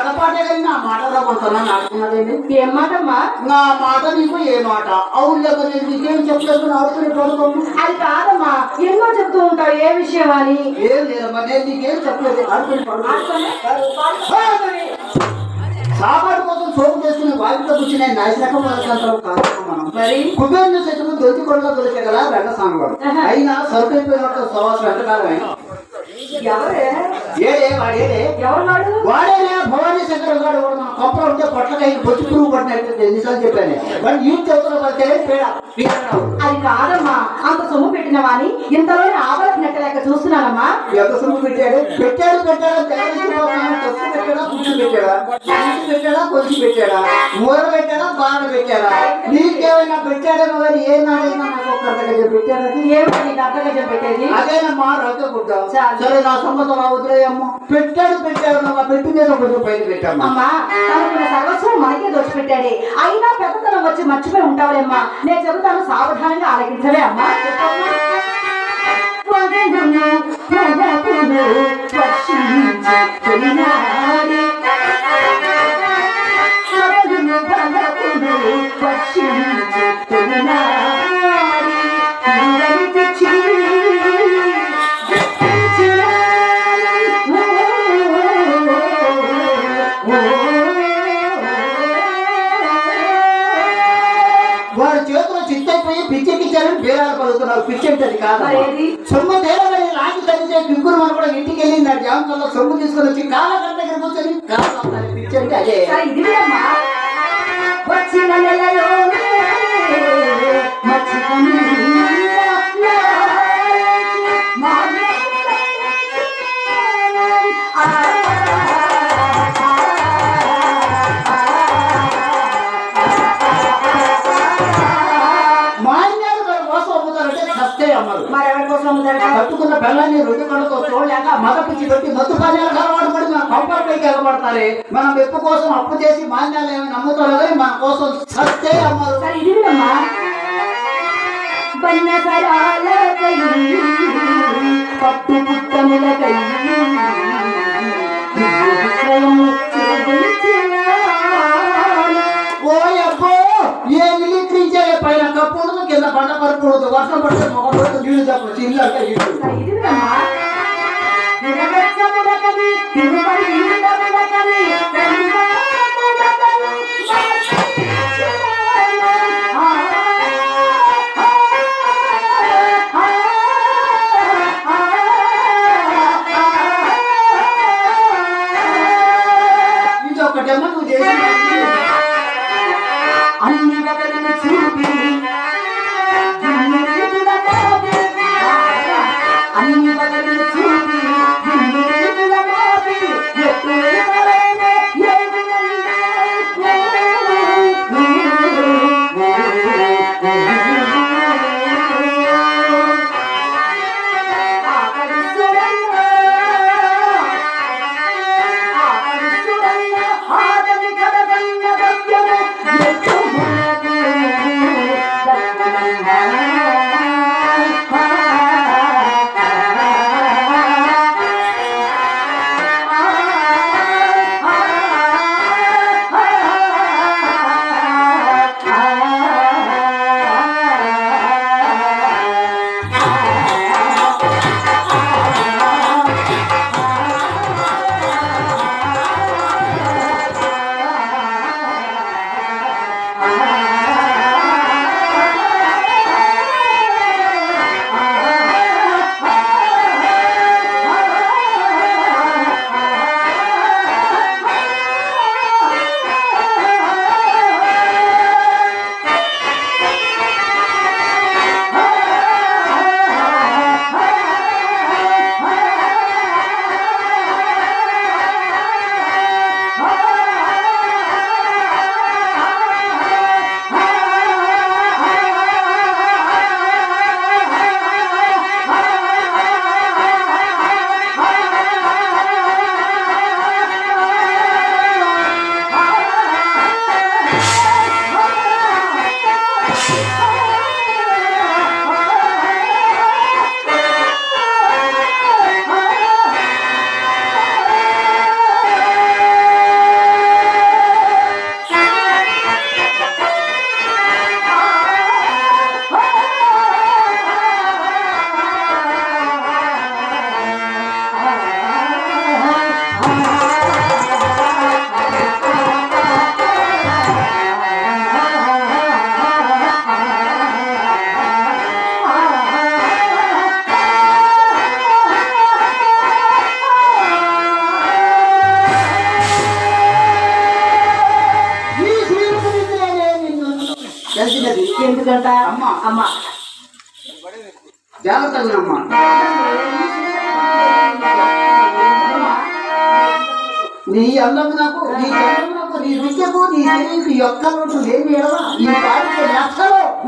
ఆటపాటే కానీ నా మాట రమ్మంటున్నా నాటుకున్నదేమి ఏం మాటమ్మా నా మాట నీకు ఏ మాట? అవును లేక నేను నీకేం చెప్పలేదు పడుకోము అది కాదమ్మా. ఎన్నో చెప్తూ ఉంటావు ఏ విషయం అని? ఏం లేదమ్మా నేను నీకేం చెప్పలేదు. ఆడుకుని సాపాటు కోసం సోపు చేసుకుని వాటితో నాశనకం వరకంటారు కాదు మనం మరి? కుబేరుని సైతం దొరికి కొడలో కదా రంగస్వామి ఆహా. అయినా సరుకైపోయినట్టు సవాసం ఎంతకాలమే ఎవరే? ఏడే వాడేడే ఎవరున్నాడు వాడేనే భవానీ శంకర్ గారు వాడు మన కొప్పలు ఉంటే పొట్లకాయ బొచ్చు పురుగు పట్టినట్టు ఎన్నిసార్లు చెప్పాను. వాడు ఈ చదువుతున్న పడితే పేడ. అది కాదమ్మా. అంత సొమ్ము పెట్టినవాని ఇంతలోనే ఆవలకు నెట్టలేక చూస్తున్నానమ్మా. ఎంత సొమ్ము పెట్టాడు? పెట్టాడు పెట్టాడా పెట్టాడా? పుట్టు పెట్టాడా? పుట్టు పెట్టాడా? కొలిసి పెట్టాడా? మూర పెట్టాడా? బాధ పెట్టాడా? నీకేమైనా పెట్టాడేమో కానీ ఏ నాడైనా నాకు ఒక్క దగ్గర పెట్టాడా? అర్థగజం పెట్టేది. అదేనమ్మా రద్దు. సరే నా సమ్మతం వదిలేయమ్మా. పెట్టాడు పెట్టాడు నా పెట్టు మీద కొంచెం పైన పెట్టామ్మా అమ్మా తనకున్న సర్వస్వం మనకే దోచిపెట్టాడే. అయినా పెద్దతనం వచ్చి మర్చిపోయి ఉంటావులేమ్మా నేను చెబుతాను సావధానంగా ఆలకించలే అమ్మా. వదనును వదపును సొమ్ము తేలని లాగి తగ్గితే దిగురు మన కూడా ఇంటికి వెళ్ళింది జామకాల్లో సొమ్ము తీసుకొని వచ్చి కాళ్ళ గంట దగ్గర కూర్చొని కాళ్ళ అదే. ఇది చస్తే అమ్మరు మరెవరి కోసం అమ్ముతారట? కట్టుకున్న బెల్లాన్ని రెండు కళ్ళతో చూడలేక మగ పిచ్చి పెట్టి మత్తు పానీయాలకు అలవాటు పడి మన కంపర్పైకి అలవాడతారే మనం ఎప్పు కోసం అప్పు చేసి మాన్యాలు ఏమైనా అమ్ముతారో మన కోసం చస్తే అమ్మరు ఇది వినమ్మా. పట్టు విశ్రయము ಮನ ಬರ್ಕೊಡೋದು ವರ್ಷ ವರ್ಷ ಮಗನೊಳಗೆ ಯೂಸ್ ಆಗ್ಬೋದು ಇಲ್ಲ ಅಂತ అన్ని తెలిసినది ఎందుకంట? అమ్మ. అమ్మ. జాగ్రత్తగా నీ నీ నీ విద్యకు నీ తెలివికి యొక్క పాటికి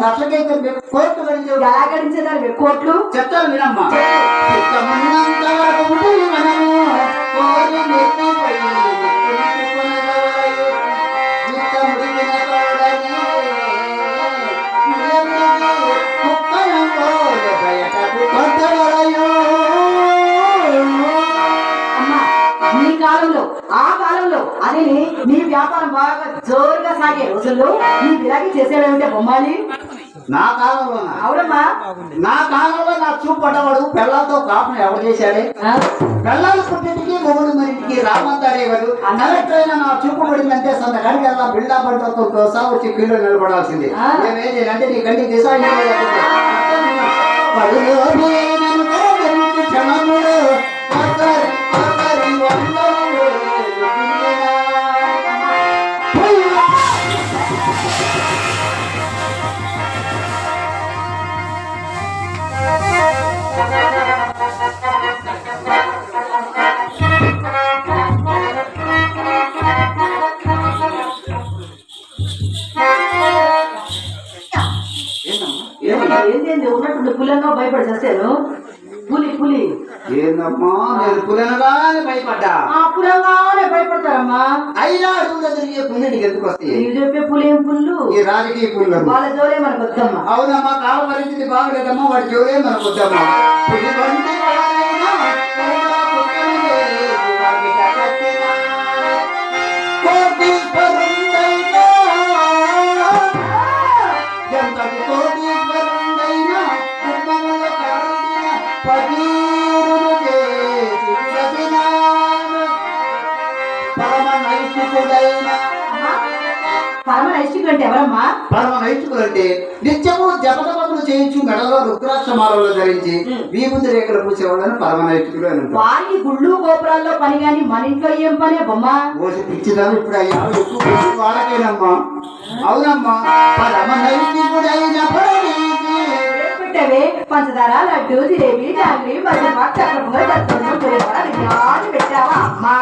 లక్షకైతే కోర్టు ఎలా చెప్తాను వినమ్మా. చిత్తమున్నంత వరకు ఉండి మనము కోరి వ్యాపారం బాగా జోరుగా సాగే రోజుల్లో నీ ఇలాగే చేసేవేమిటే బొమ్మాలి? నా కాలంలోనా? అవునమ్మా. నా కాలంలో నా చూపు పడ్డవాడు పిల్లలతో కాపును ఎవరు చేశాడే? పిల్లలు పుట్టింటికి మొగుడు మరింటికి రామంతాడే కాదు కలెక్టర్ నా చూపు పడిందంటే సొంత గడికి వెళ్ళా బిల్డా పడితో కోసం వచ్చి క్యూలో నిలబడాల్సింది. అంటే నీ కంటికి దిశ పడులో క్షణములు. ఏంటమ్మా? ఉన్నట్టు ఏంటి పులంగా భయపడి చేస్తాను పులి పులి. ఏందమ్మా నేను పులనగానే భయపడ్డా? ఆ పులంగానే భయపడతారమ్మా. అయినా అడుగులో తిరిగే పుణ్యుడికి ఎందుకు వస్తాయి? నీకు చెప్పే పులి పుల్లు? ఈ రాజకీయ పుల్లు వాళ్ళ జోలే మనకు వద్దమ్మా. అవునమ్మా కాల పరిస్థితి బాగలేదమ్మా వాడి జోలే మనకు వద్దమ్మా. అంటే ఎవరమ్మా? పరమ నైతికులంటే నిత్యము జపతపములు చేయించు మెడలో రుద్రాక్షమాలలో ధరించి విభూతి రేఖలు పూసేవాళ్ళని పరమ నైతికులు అని వారికి గుళ్ళు గోపురాల్లో పని గాని మన ఇంట్లో ఏం పనే బొమ్మ ఓసి పిచ్చిదాన్ని ఇప్పుడు అయ్యా వాళ్ళకేనమ్మా? అవునమ్మా పరమ. ఏం పెట్టావే పంచదార లడ్డు జిలేబీ జాంగ్రీ విజ్ఞానం పెట్టావా అమ్మా?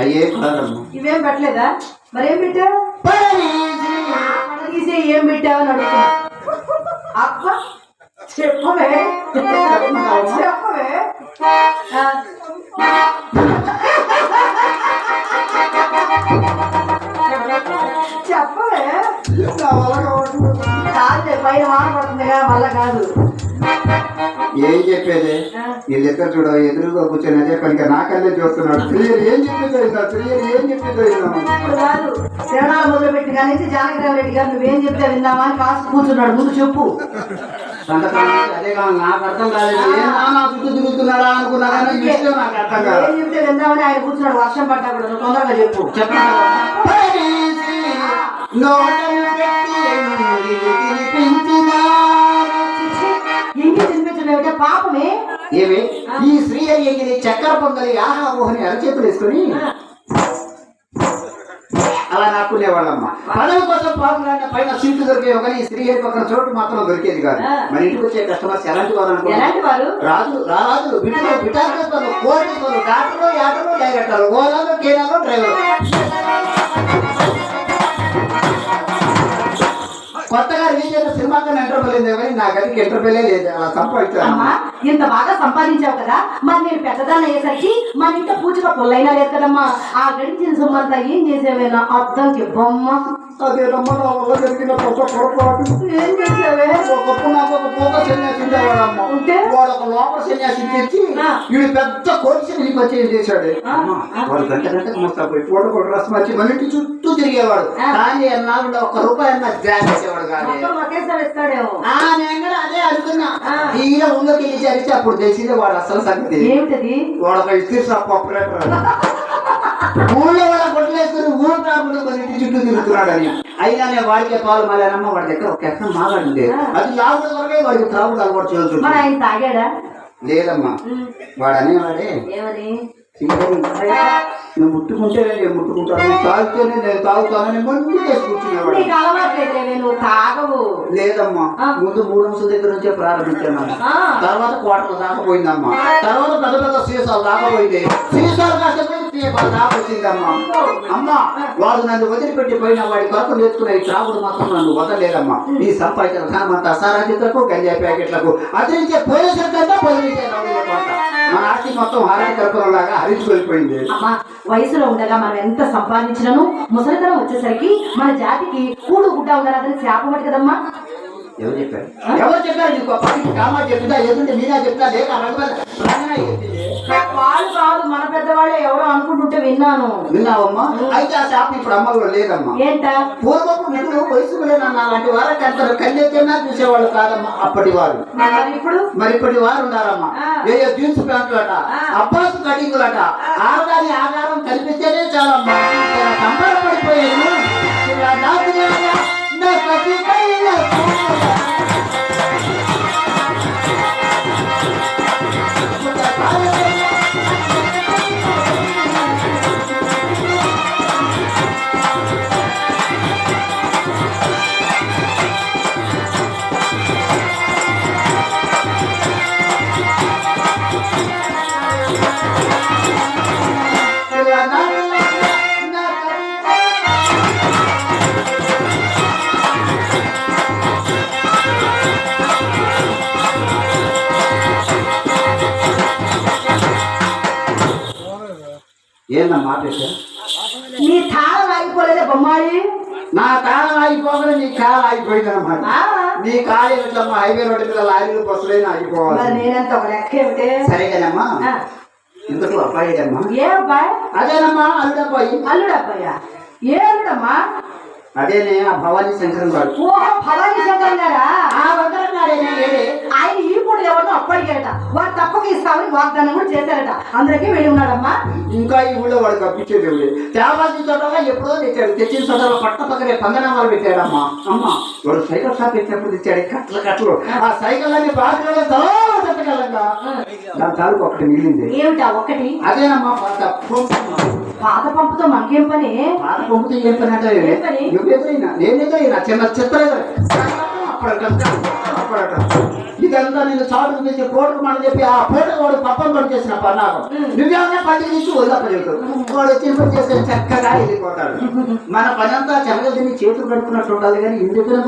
అయ్యే ఇవేం పెట్టలేదా? మరేం పెట్టావు. తీసి ఏం పెట్టావని అడుగుతున్నా. అబ్బా చెప్పవే. చెప్పవే. చెప్పవే. కాదులే పైన పడుతుందిగా వల్ల కాదు. ఏం చెప్పేది? వీళ్ళిద్దరు చూడ ఎదురుగా కూర్చొని అదే పనిగా నాకల్లే చూస్తున్నాడు. క్లియర్ ఏం చెప్పేదో క్లియర్ ఏం చెప్పేదో మొదలు పెట్టి కానీ జానకిరావు రెడ్డి గారు నువ్వేం చెప్తే విందామా అని కూర్చున్నాడు. ముందు చెప్పు. అదే కావాలి నాకు అర్థం కాలేదు. ఏం నా చుట్టూ తిరుగుతున్నాడా అనుకున్నా కానీ ఈ విషయం నాకు అర్థం కాదు ఏం చెప్తే ఆయన కూర్చున్నాడు. వర్షం పడ్డా కూడా తొందరగా చెప్పు. ఎంగి తినిపించడం పాపమే ఏమి? ఈ స్త్రీ ఎంగిలి చక్కెర పొంగలి ఆహా ఊహని అరచేతులు వేసుకొని అలా నాకునేవాళ్ళమ్మ. పదవి కోసం పాపులన్న పైన సీట్లు దొరికేవి కానీ ఈ స్త్రీ పక్కన చోటు మాత్రం దొరికేది కాదు. మన ఇంటికి వచ్చే కస్టమర్స్ ఎలాంటి వారు రాజు రాజులు బిడ్డలు బిటాకులు కోటీసులు డాక్టర్లు యాటర్లు డైరెక్టర్లు ఓలాలు కేనాలు డ్రైవర్లు. కొత్తగా రిలీజ్ అయిన సినిమా కన్నా ఎంటర్ లేదు కానీ నా గదికి ఎంటర్ లేదు. అలా సంపాదించాను. అమ్మా ఇంత బాగా సంపాదించావు కదా మరి నేను పెద్దదాన్ని అయ్యేసరికి మన ఇంట్లో పూజగా పొల్లైనా లేదు కదమ్మా. ఆ గడిచిన సొమ్మంతా ఏం చేసేవేనా? అర్థంకి బొమ్మ అదే రమ్మ నా వల్ల జరిగిన కొత్త పొరపాటు ఏం చేసావే తెచ్చి. వీడు పెద్ద కోరిసి నీకు వచ్చి ఏం చేశాడు? ఆ. అమ్మ, వాడు గంట గంటకు మోస్తా పోయి పూట పూట రసం వచ్చి మన ఇంటి చుట్టూ తిరిగేవాడు. కానీ అన్నాడు ఒక్క రూపాయి అన్న జాగ్రత్త చేసేవాడు కానీ నేను కూడా అదే అనుకున్నా. తీరా ఊళ్ళోకి వెళ్ళి చరిచి అప్పుడు తెలిసింది వాడు అసలు సంగతి. ఏమిటది? వాడు ఒక ఇస్త్రీ షాప్ ఆపరేటర్ ఊళ్ళో వాళ్ళ బొట్టలు వేసుకుని ఊరు రాకుండా మన ఇంటి చుట్టూ తిరుగుతున్నాడు అని అయినా వాడికే పాలు మళ్ళీ వాడి దగ్గర ఒక ఎక్కడ మాట్లాడింది అది లాభం వరకే వాడికి త్రాగుడు అలవాటు ఆయన తాగాడా? లేదమ్మా. వాడు అనేవాడే నువ్వు ముట్టుకుంటేనే నేను ముట్టుకుంటాను? నువ్వు తాగితేనే నేను తాగుతానని ముందు కూర్చునేవాడు. తాగవు. లేదమ్మా. ముందు మూడు అంశాల దగ్గర నుంచే ప్రారంభించాను. తర్వాత క్వార్టర్ దాకపోయిందమ్మా తర్వాత పెద్ద పెద్ద సీసాలు దాకపోయింది సీసాలు కాకపోయి దాకొచ్చిందమ్మా అమ్మా వాడు నన్ను వదిలిపెట్టి పోయిన వాడి కొరకు నేర్చుకున్న ఈ త్రాగుడు మాత్రం నన్ను వదలేదమ్మా ఈ సంపాదించిన ధనమంతా సారాజితలకు గంజాయి ప్యాకెట్లకు అతనించే పోలీసుల బదిలించే మన ఆస్తి మొత్తం హరాయి కర్పూరంలాగా హరించి వెళ్ళిపోయింది. అమ్మా వయసులో ఉండగా మనం ఎంత సంపాదించినను ముసలితనం వచ్చేసరికి మన జాతికి కూడు గుడ్డ ఉండాలని శాపమటి కదమ్మా. ఎవరు చెప్పారు? ఎవరు చెప్పారు నీకు? కామా చెప్తా ఎదుంటే మీనా చెప్తా లేక చెప్పింది. వాళ్ళు కాదు మన పెద్దవాళ్ళే ఎవరో అనుకుంటుంటే విన్నాను. విన్నావమ్మా? అయితే ఆ షాప్ ఇప్పుడు అమ్మలో లేదమ్మా. ఏంట? పూర్వపు నిన్ను వయసుకు లేనన్న అలాంటి వారు కంటారు కళ్ళెత్తేనా చూసేవాళ్ళు కాదమ్మా అప్పటి వారు. మరి ఇప్పుడు? మరి ఇప్పటి వారు ఉన్నారమ్మా. ఏ జీన్స్ ప్యాంట్లట ఆ. అబ్బాసు కటింగులట ఆడదాని ఆధారం కనిపిస్తేనే చాలమ్మా. సంబరపడిపోయాను. నీ కాలు ఎట్లమ్మా హైవే రోడ్డు మీద లారీలు బస్సులైనా మరి ఆగిపోవాలి నేనంత ఒక లెక్క ఏమిటే సరే కదమ్మా ఆ, ఇంతకు అబ్బాయి అమ్మా ఏ అబ్బాయి అదేనమ్మా అల్లుడబ్బాయి అల్లుడు అబ్బాయా ఏ అల్లుడమ్మా అదేనే ఆ భవానీ శంకరం గారు. ఓహో భవానీ శంకర్ గారా? ఆ వందరం గారేనే ఏడే ఆయన ఈ పూట ఎవరినో అప్పటికేట వాడు తప్పక ఇస్తామని వాగ్దానం కూడా చేశారట. అందరికీ వెళ్ళి ఉన్నాడమ్మా ఇంకా ఈ ఊళ్ళో వాడు కప్పించేది ఎవరు? తేవాల్సిన చోటగా ఎప్పుడో తెచ్చాడు. తెచ్చిన చోటలో పట్ట పక్కనే పంగనామాలు పెట్టాడమ్మా. అమ్మ వాడు సైకిల్ షాప్ పెట్టినప్పుడు తెచ్చాడు కట్టలు కట్టలు. ఆ సైకిల్ అన్ని బాగా దాని తాలూకు ఒకటి మిగిలింది. ఏమిటా ఒకటి? అదేనమ్మా పాత. పాత పంపుతో మనకేం పని? పాత పంపుతో ఏం పని అంటే ఏం పని? నువ్వు ఎదురైనా నేను ఎదురైనా చిన్న చిత్ర ఇదంతా నేను చాటుకు పిలిచి పోటుకు మనం చెప్పి ఆ పోట వాడు పప్పం పని చేసిన పన్నాగం. నువ్వేమన్నా పది తీసి వదిలపలేదు వాడు వచ్చి చేస్తే చక్కగా వెళ్ళిపోతాడు. మన పని అంతా చెరగ తిని చేతులు కడుపుకున్నట్టు ఉండాలి కానీ ఎందుకు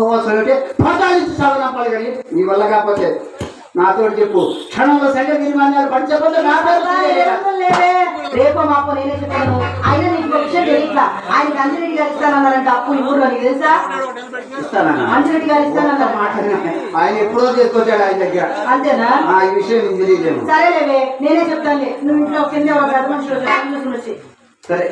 పోవాల్సి అంటే పదాలించి సాగనంపాలి కానీ నీ వల్ల కాకపోతే నాతో చెప్పు. క్షణంలో సంగతి నిర్మాణాలు పని. లేవే. రేపో మాపో నేనే చెప్తాను అయినా ఒక విషయం తెలియట్లా ఆయనకి అంజిరెడ్డి గారు ఇస్తానన్నారంట. అప్పు ఈ ఊర్లో నీకు తెలుసా? అంజిరెడ్డి గారు ఇస్తానన్నారు మాట ఆయన ఎప్పుడో తీసుకొచ్చాడు ఆయన దగ్గర. అంతేనా? ఆ ఈ విషయం నీకు తెలియదేమో. సరేలేవే నేనే చెప్తానులే. నువ్వు ఇంట్లో కింద ఒక పెద్ద మనుషులు వచ్చి చూసుకుని వచ్చి. సరే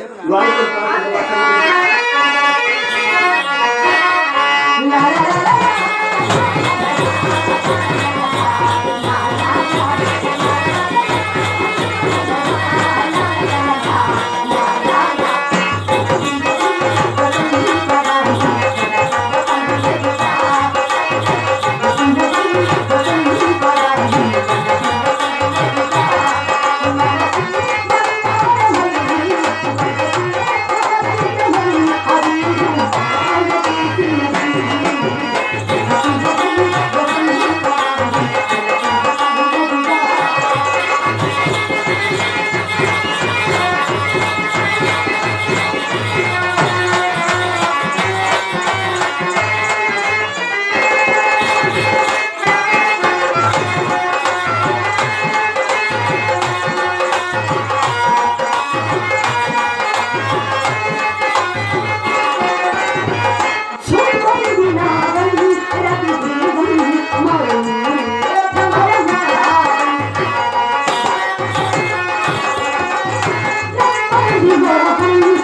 Yeah.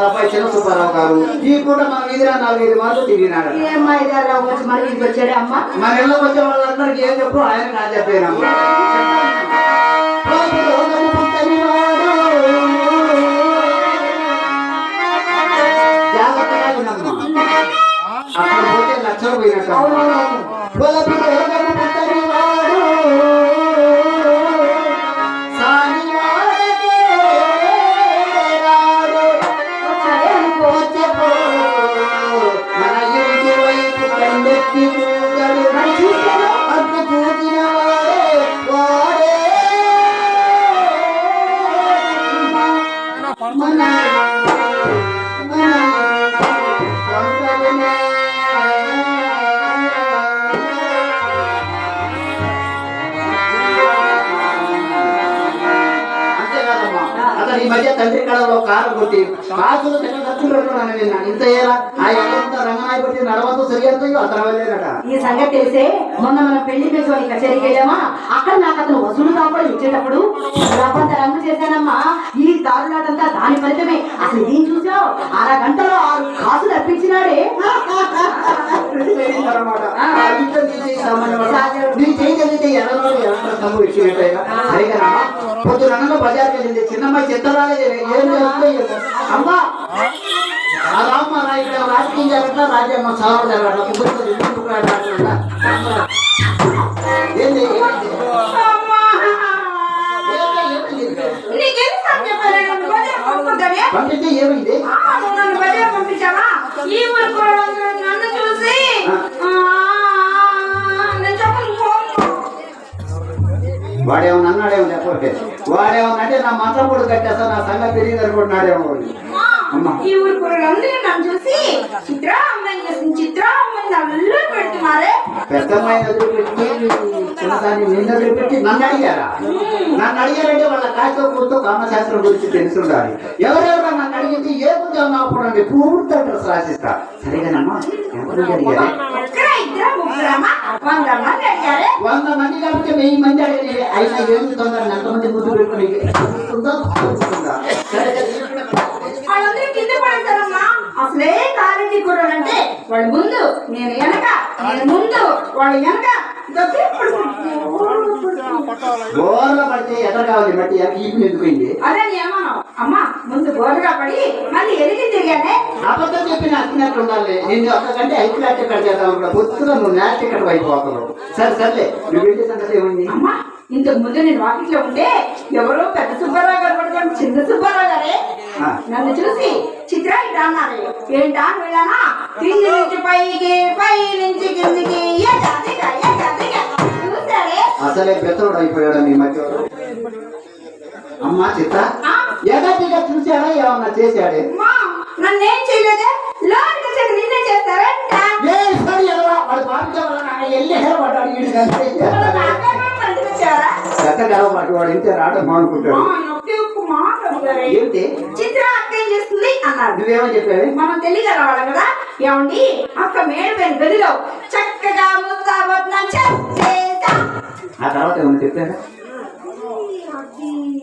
అబ్బాయి చిన్న సుబ్బారావు గారు. ఈ పూట మన వీధిలో నాలుగైదు మార్లు తిరిగినాడు ఇదారా వచ్చి మన ఇంటికి వచ్చాడే అమ్మ? మన ఇళ్ళకి వచ్చే వాళ్ళందరికీ ఏం చెప్పు? ఆయన నా చెప్పానమ్మా జాగ్రత్తగా అక్కడ పోతే లక్షలు పోయినట్టు మధ్య తండ్రి కళలో కారు కొట్టి కాసులు తెగ ఖర్చు పెట్టుకున్నాను నిన్న. ఇంత ఏలా ఆ ఎంత రంగనాయ కొట్టి నడవతో సరియంతయో అతను వెళ్ళేనట ఈ సంగతి తెలిసే మొన్న మనం పెళ్ళి పెట్టుకొని కచేరీకి వెళ్ళామా అక్కడ నాకు అతను వసూలు కాకుండా ఇచ్చేటప్పుడు కొంత రంగు చేశానమ్మా. ఈ దారుణాటంతా దాని ఫలితమే. అసలు ఏం చూసావు? అరగంటలో ఆరు కాసులు అర్పించినాడే. నీ పొద్దున అన్నలో బజార్కి వెళ్ళింది. చిన్నమ్మాయి చిత్తరాలే ఏం చేస్తుందో ఏమో. అమ్మా! రామ్మ ఇక్కడ రాజకీయం జరగట్లా రాజ్యమ్మ సాగు జరగట్లా ముగ్గురు ఇల్లు ఆడట్లా. ఏంది? ఏమైంది? పంపితే ఏమైంది ఈ నన్ను చూసి అన్నాడేమో లేకపోతే. వాడేమన్నంటే నా మంత్రం కూడా కట్టేస్తా నా సంగతి తెలియదు అనుకుంటున్నాడేమో వాడు. అమ్మా, అమ్మా. ఈ ఊరు కూరలందరూ నన్ను చూసి చిత్ర అమ్మాయిని చేసింది చిత్ర అమ్మాయిని నల్లు పెడుతున్నారే పెద్దమ్మాయిని వదిలిపెట్టి చిన్నదాన్ని నిన్న వదిలిపెట్టి నన్ను అడిగారా నన్ను అడిగారంటే వాళ్ళ కాస్తో కూర్చో కామశాస్త్రం గురించి తెలుసుండాలి ఎవరెవరు నన్ను అడిగింది ఏ ఉద్యోగం అప్పుడు నీ పూర్తి అడ్రస్ రాసిస్తా సరేగానమ్మా ఎవరు అడిగారు ఒక్కరా ఇద్దరా ముగ్గురమ్మా వంద మంది అడిగారే వంద మంది కాబట్టి వెయ్యి మంది అడిగారు అయినా ఏం తొందర ఎంతమంది ముద్దు పెట్టుకుని ఉందా ఉందా? సరే వాళ్ళందరూ కింద పడతారమ్మా. అసలే కాలేజీ కుర్రాడంటే వాళ్ళు ముందు నేను వెనక నేను ముందు వాళ్ళు వెనక. గోర్ల పడితే ఎక్కడ కావాలి బట్టి ఇప్పుడు ఎందుకైంది అదే నియమనం అమ్మా ముందు గోరగా పడి మళ్ళీ ఎదిగి తిరిగానే. అబద్ధం చెప్పిన అచ్చినట్టు ఉండాలి. నేను అంతకంటే ఐదు క్లాస్ ఇక్కడ చేద్దాం కూడా పొత్తుగా నువ్వు నేట్ ఇక్కడ అయిపోతున్నావు సరే సర్లే. నువ్వు వెళ్ళే సంగతి ఏమైంది? అమ్మా ఇంతకు ముందు నేను వాకిట్లో ఉంటే ఎవరో పెద్ద సుబ్బారావు గారు పడుకొని చిన్న సుబ్బారావు గారే. నన్ను చూసి చిత్ర ఇట్లా అన్నారు. ఏంటా వెళ్ళానా కింది నుంచి పైకి పై నుంచి కిందికి. చూసారే అసలే బెత్తరుడు అయిపోయాడు నీ మధ్య అమ్మా చిత్త? ఎగటిగా చూసాడా ఏమన్నా చేశాడే? నన్నేం చేయలేదే? లోనికి వచ్చాక నిన్నే చేస్తారంట ఏ సరి ఎదవా, వాడు వెళ్ళి గడవబట్టి వాడు రావడం మానుకుంటాడు నొప్పి ఉప్పు మాట్లాడుతారే ఏంటి? చిత్ర అక్క ఏం చేస్తుంది? అన్నారు. నువ్వేమని చెప్పావి? మనం కదా? ఏమండి? అక్క మేడిపోయిన గదిలో చక్కగా ఆ తర్వాత ఏమన్నా చెప్పారా?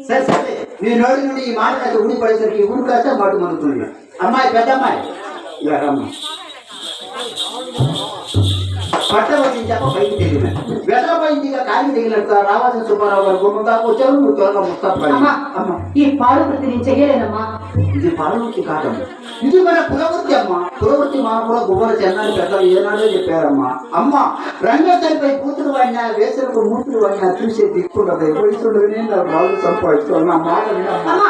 సరే సరే. మీ నోటి నుండి ఈ మాట అయితే ఊడిపడేసరికి పడేసరికి ఊరు మాట మనుతుంది అమ్మాయి పెద్ద అమ్మాయి. ఇలా రమ్మ పట్ట వచ్చింది చెప్ప బయటికి తెగిన వెదలపోయింది ఇక కాలి తెగినట్టు రావాల్సిన సుబ్బారావు గారు గుమ్మ దాకా వచ్చారు నువ్వు త్వరగా అమ్మ ఈ పాడు వృత్తి నేను చెయ్యలేనమ్మా. ఇది పాలవృత్తి కాదమ్మా. ఇది మన కులవృత్తి అమ్మ. కులవృత్తి మా కూడా గువ్వల చెన్నాన్ని పెద్దలు ఏనాడో చెప్పారమ్మా. అమ్మ రంగోత్తరిపై కూతురు వాడినా వేసలకు మూతులు వాడినా చూసే దిక్కుండదు. వయసుండదు నేను బాగా సంపాదిస్తాను నా మాట వినమ్మా.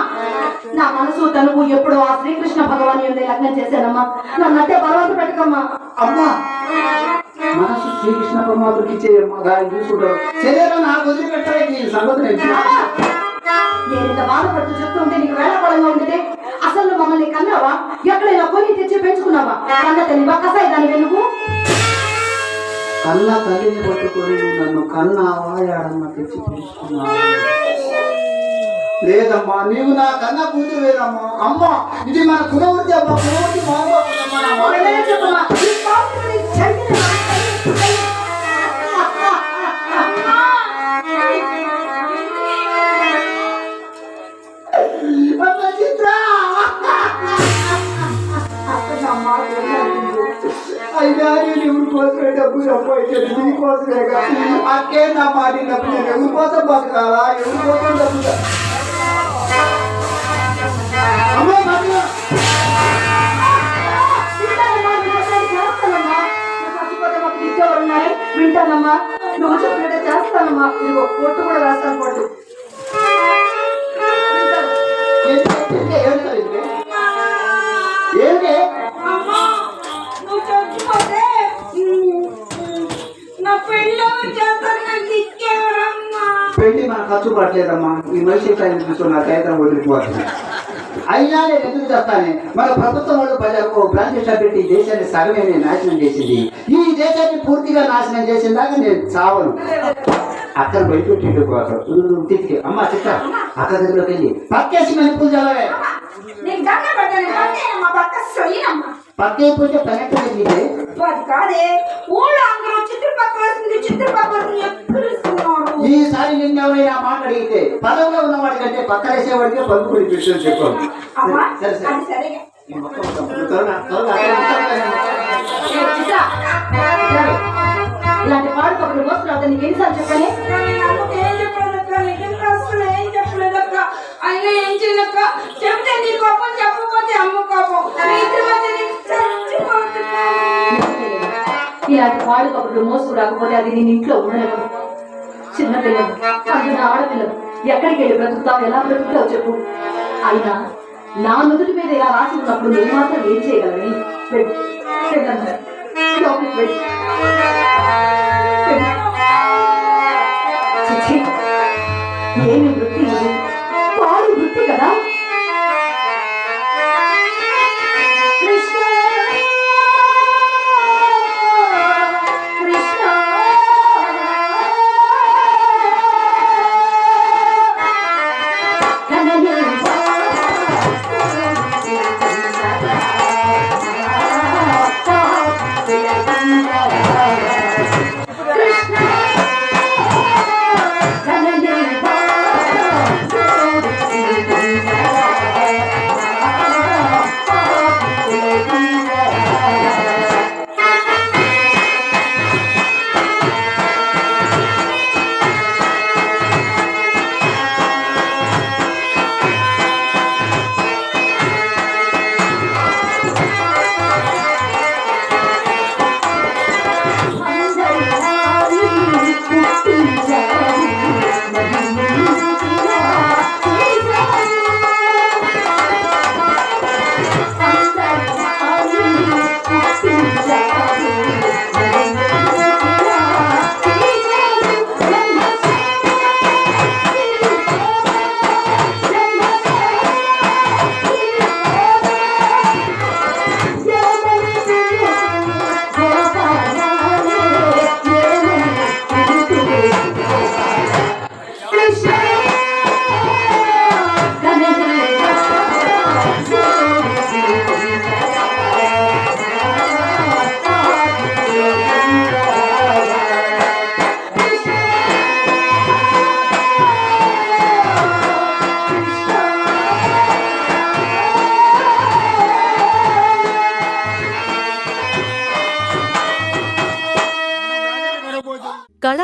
నా మనసు తనువు ఎప్పుడో ఆ శ్రీకృష్ణ భగవాన్ యొక్క లగ్నం చేశానమ్మా. నన్ను అంటే బలవంత పెట్టకమ్మా. అమ్మా మనసు శ్రీకృష్ణ పరమాత్మకి చూసుకుంటారు. శరీరం నాకు వదిలిపెట్టాలి ఈ సంగతి నేను ఇంత బాధపడుతూ చెప్తుంటే నీకు వేళపడంగా ఉంటే అసలు మమ్మల్ని కన్నావా? ఎక్కడైనా కొని తెచ్చి పెంచుకున్నావా? కన్న తల్లి బక్కసాయి దాని వెనుకు. కన్నా తల్లిని పట్టుకొని నన్ను కన్నా వాయాడమ్మ తెచ్చి లేదమ్మా నీవు నా కన్నా కూతురు వేరమ్మా. అమ్మా ఇది మన కులవృత్తి అమ్మా. కులవృత్తి ఎవరైనా చెప్పమ్మా. కోసమే డబ్బు సంపాదించాను నీ కోసమేగా అక్కే నా మాట డబ్బు నేను ఎవరి కోసం బతకాలా? ఎవరి కోసం డబ్బు వింటానమ్మా నువ్వు చెప్పినట్టే చేస్తానమ్మా. ఇదిగో పొట్టు కూడా రాస్తాను పొట్టు ఖర్చు పట్టలేదమ్మా. ఈ మనిషి టైం చూసుకుని నా కాగితం వదిలిపోతుంది అయినా నేను ఎందుకు చెప్తానే? మన ప్రభుత్వం వాళ్ళు ప్రజలకు బ్రాంచ్ పెట్టి ఈ దేశాన్ని సగమే నాశనం చేసింది. ఈ దేశాన్ని పూర్తిగా నాశనం చేసిన దాకా నేను చావను. అక్కడ బయటపెట్టి తిండి కోసం తిరిగి అమ్మ చిత్త అక్క దగ్గరలోకి వెళ్ళి. పక్కేసి మన పూజ పక్కే పూజ పన్నెండు నీదే అది కాదే. ఊళ్ళో అందరూ చిత్రపక్కల వస్తుంది వస్తుంది ఎక్కడిస్తున్నారు ఈసారి నిన్న ఎవరైనా మాట అడిగితే పదవిలో ఉన్నవాడి కంటే పక్కనేసేవాడికే పలుకుబడి విషయం చెప్పాను అమ్మా సరే సరే. ఇలాంటి పాడు కబుర్లు మోస్తున్నా నీకు ఎన్నిసార్లు నాకు చెప్పలేదక్క అయినా ఏం చేయలేక? చెప్తే నీ కోపం చెప్పకపోతే అమ్మ కోపం. ఇద్దరి మధ్య ఇలాంటి పాడు కబుర్లు మోసుకు రాకపోతే అది నేను ఇంట్లో ఉండలేవు చిన్నపిల్లలు అందున ఆడపిల్లలు. ఎక్కడికి వెళ్ళి బ్రతుకుతావు? ఎలా బ్రతుకుతావు చెప్పు. అయినా నా నుదుటి మీద ఇలా రాసి ఉన్నప్పుడు నువ్వు మాత్రం ఏం చేయగలని పెట్టు వెళ్ళమ్మా. లోపలికి వెళ్ళు.